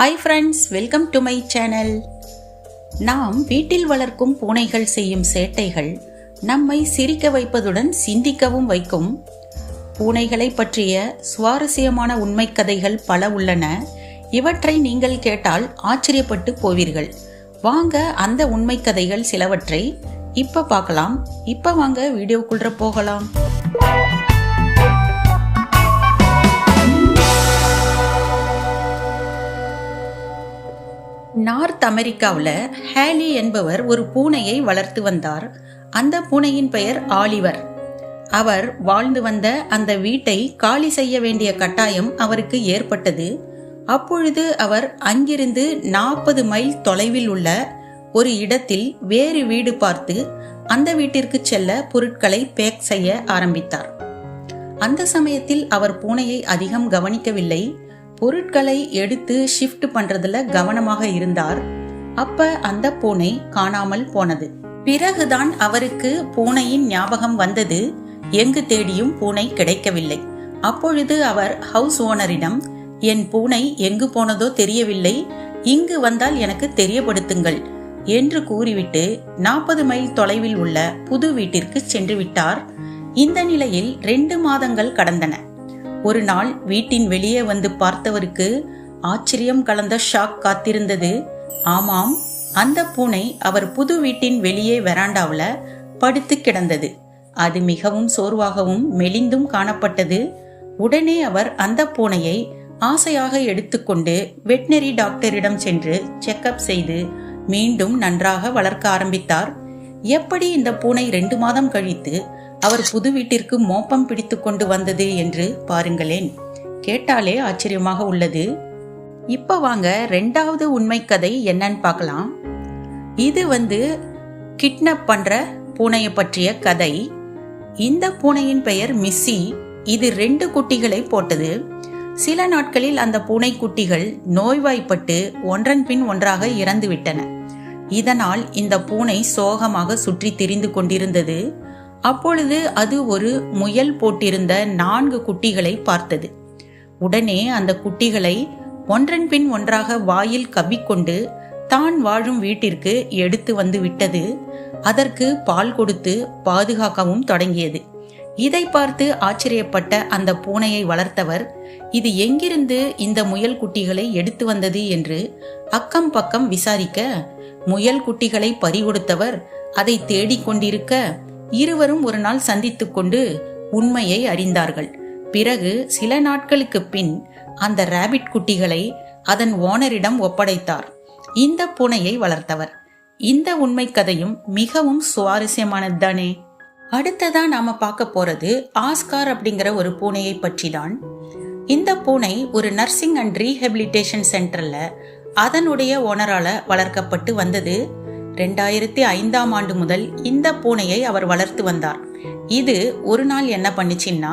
Hi friends welcome to my channel நாம் வீட்டில் வளர்க்கும் பூனைகள் செய்யும் சேட்டைகள் நம்மை சிரிக்க வைப்பதுடன் சிந்திக்கவும் வைக்கும். பூனைகளை பற்றிய சுவாரஸ்யமான உண்மை கதைகள் பல உள்ளன. இவற்றை நீங்கள் கேட்டால் ஆச்சரியப்பட்டு போவீர்கள். வாங்க அந்த உண்மை கதைகள் சிலவற்றை இப்போ பார்க்கலாம். இப்போ வாங்க வீடியோக்குள்ள போகலாம். நார்த் அமெரிக்காவில் ஹேலி என்பவர் ஒரு பூனையை வளர்த்து வந்தார். அந்த பூனையின் பெயர் ஆலிவர். அவர் வாழ்ந்து வந்த அந்த வீட்டை காலி செய்ய வேண்டிய கட்டாயம் அவருக்கு ஏற்பட்டது. அப்பொழுது அவர் அங்கிருந்து நாற்பது மைல் தொலைவில் உள்ள ஒரு இடத்தில் வேறு வீடு பார்த்து அந்த வீட்டிற்கு செல்ல பொருட்களை பேக் செய்ய ஆரம்பித்தார். அந்த சமயத்தில் அவர் பூனையை அதிகம் கவனிக்கவில்லை. பொருட்களை எடுத்து ஷிஃப்ட் பண்றதுல கவனமாக இருந்தார். அப்ப அந்த பூனை காணாமல் போனது. பிறகுதான் அவருக்கு பூனையின் ஞாபகம் வந்தது. எங்கு தேடியும் பூனை கிடைக்கவில்லை. அப்பொழுது அவர் ஹவுஸ் ஓனரிடம் என் பூனை எங்கு போனதோ தெரியவில்லை. இங்கு வந்தால் எனக்கு தெரியப்படுத்துங்கள் என்று கூறிவிட்டு நாற்பது மைல் தொலைவில் உள்ள புது வீட்டிற்கு சென்று விட்டார். இந்த நிலையில் ரெண்டு மாதங்கள் கடந்தன. ஒரு நாள் வீட்டின் வெளியே வந்து பார்த்தவருக்கு ஆச்சரியம் கலந்த ஷாக் காத்திருந்தது. ஆமாம் அந்த பூனை அவர் புது வீட்டின் வெளியே வெராண்டாவில் படுத்து கிடந்தது. அது மிகவும் சோர்வாகவும் மெலிந்தும் காணப்பட்டது. உடனே அவர் அந்த பூனையை ஆசையாக எடுத்துக்கொண்டு வெட்னரி டாக்டரிடம் சென்று செக்கப் செய்து மீண்டும் நன்றாக வளர்க்க ஆரம்பித்தார். எப்படி இந்த பூனை ரெண்டு மாதம் கழித்து அவர் புது வீட்டிற்கு மோப்பம் பிடித்து கொண்டு வந்தது என்று பாருங்களேன். கேட்டாலே ஆச்சரியமாக உள்ளது. இப்போ வாங்க ரெண்டாவது உண்மை கதை என்னன்னு பார்க்கலாம். இது வந்து கிட்னப் பண்ற பூனையை பற்றிய கதை. இந்த பூனையின் பெயர் மிஸ்ஸி. இது ரெண்டு குட்டிகளை போட்டது. சில நாட்களில் அந்த பூனை குட்டிகள் நோய்வாய்ப்பட்டு ஒன்றன் பின் ஒன்றாக இறந்துவிட்டன. இதனால் இந்த பூனை சோகமாக சுற்றி திரிந்து கொண்டிருந்தது. அப்பொழுது அது ஒரு முயல் போட்டிருந்த நான்கு குட்டிகளை பார்த்தது. உடனே அந்த குட்டிகளை ஒன்றன் பின் ஒன்றாக வாயில் கவ்விக்கொண்டு தான் வாழும் வீட்டிற்கு எடுத்து வந்து விட்டது. அதற்கு பால் கொடுத்து பாதுகாக்கவும் தொடங்கியது. இதை பார்த்து ஆச்சரியப்பட்ட அந்த பூனையை வளர்த்தவர் இது எங்கிருந்து இந்த முயல் குட்டிகளை எடுத்து வந்தது என்று அக்கம் பக்கம் விசாரிக்க முயல் குட்டிகளை பறிகொடுத்தவர் அதை தேடிக்கொண்டிருக்க இருவரும் ஒரு நாள் சந்தித்துக் கொண்டு உண்மையை அறிந்தார்கள். பிறகு சில நாட்களுக்கு பின் அந்த ராபிட் குட்டிகளை அதன் ஓனரிடம் ஒப்படைத்தார். இந்த பூனையை வளர்த்தவர். இந்த உண்மை கதையும் மிகவும் சுவாரஸ்யமானதுதானே? அடுத்ததா நாம பார்க்க போறது ஆஸ்கார் அப்படிங்கிற ஒரு பூனையை பற்றி தான் இந்த பூனை ஒரு நர்சிங் அண்ட் ரீஹபிலிட்டேஷன் சென்டர்ல அதனுடைய ஓனரால வளர்க்கப்பட்டு வந்தது ரெண்டாயிரத்தி ஐந்தாம் ஆண்டு முதல் இந்த பூனையை அவர் வளர்த்து வந்தார். இது ஒரு நாள் என்ன பண்ணுச்சுன்னா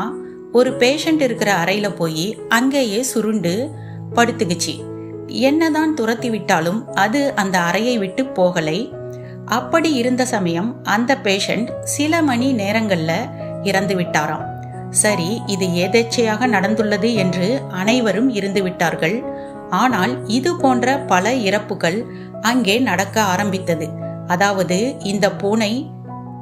ஒரு பேஷண்ட் இருக்கிற அறையில போய் அங்கேயே சுருண்டு படுத்துக்குச்சு. என்னதான் துரத்தி விட்டாலும் அது அந்த அறையை விட்டு போகலை. அப்படி இருந்த சமயம் அந்த பேஷண்ட் சில மணி நேரங்கள்ல இறந்து விட்டாராம். சரி இது எதேச்சையாக நடந்துள்ளது என்று அனைவரும் இருந்து விட்டார்கள் ஆனால் இது போன்ற பல இறப்புகள் அங்கே நடக்க ஆரம்பித்தது. அதாவது இந்த பூனை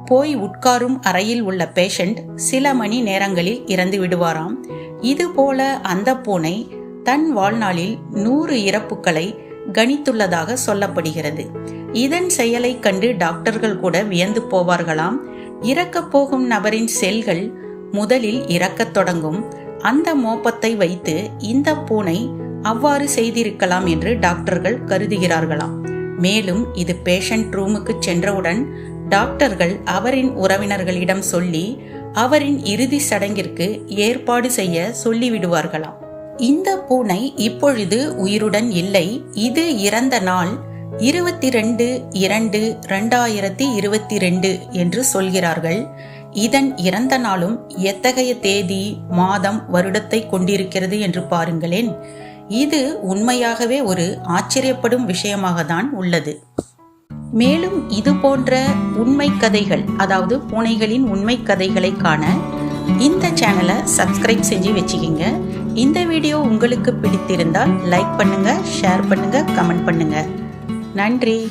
போய் உட்காரும் அறையில் உள்ள பேஷண்ட் சில மணி நேரங்களில் இறந்து விடுவாராம். இதுபோல அந்த பூனை தன் வாழ்நாளில் நூறு இறப்புகளை கணித்துள்ளதாக சொல்லப்படுகிறது. இதன் செயலை கண்டு டாக்டர்கள் கூட வியந்து போவார்களாம். இறக்கப் போகும் நபரின் செல்கள் முதலில் இறக்கத் தொடங்கும். அந்த மோப்பத்தை வைத்து இந்த பூனை அவ்வாறு செய்திருக்கலாம் என்று டாக்டர்கள் கருதுகிறார்களாம். மேலும் இது பேஷண்ட் ரூமுக்கு சென்றவுடன் டாக்டர்கள் அவரின் உறவினர்களிடம் சொல்லி அவரின் இறுதி சடங்கிற்கு ஏற்பாடு செய்ய சொல்லிவிடுவார்களாம். இந்த பூனை இப்பொழுது உயிருடன் இல்லை. இது இறந்த நாள் இருபத்தி ரெண்டு இரண்டு ரெண்டாயிரத்தி இருபத்தி ரெண்டு என்று சொல்கிறார்கள். இதன் இறந்த நாளும் எத்தகைய தேதி மாதம் வருடத்தை கொண்டிருக்கிறது என்று பாருங்களேன். இது உண்மையாகவே ஒரு ஆச்சரியப்படும் விஷயமாக தான் உள்ளது. மேலும் இது போன்ற உண்மை கதைகள் அதாவது பூனைகளின் உண்மை கதைகளை காண இந்த சேனலை சப்ஸ்கிரைப் செஞ்சு வச்சுக்கிங்க. இந்த வீடியோ உங்களுக்கு பிடித்திருந்தால் லைக் பண்ணுங்கள் ஷேர் பண்ணுங்கள் கமெண்ட் பண்ணுங்கள் நன்றி.